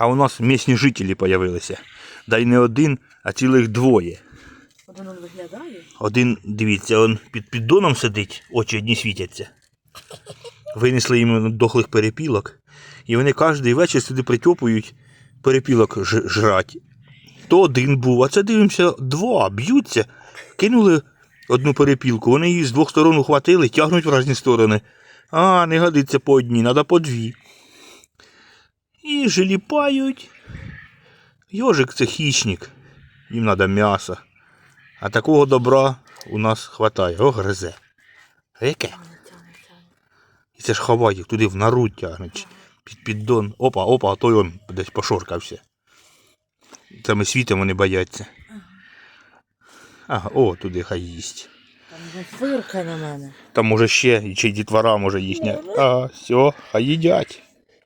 А у нас місні жителі появилися. Да й не один, а цілих двоє. От воно виглядає. Один, дивіться, он під піддоном сидить, очі одні світяться. Винесли їм дохлих перепілок. І вони кожен вечір сюди притьопують перепілок жрать. То один був, а це дивимося, два б'ються, кинули одну перепілку, вони її з двох сторон ухватили, тягнуть в різні сторони. А, не годиться по одній, треба по дві. І жиліпають. Йожик це хищник, їм треба м'ясо. А такого добра у нас хватає. О, гризе. А яке? І це ж ховає, туди в нору тягне. Під піддон. Опа, опа, а той он десь пошоркався. Це ми світимо, вони бояться. Ага, о, туди хай їсть. Там фирка на мене. Там може ще, і чи дітвора може їхня. А, все, хай їдять.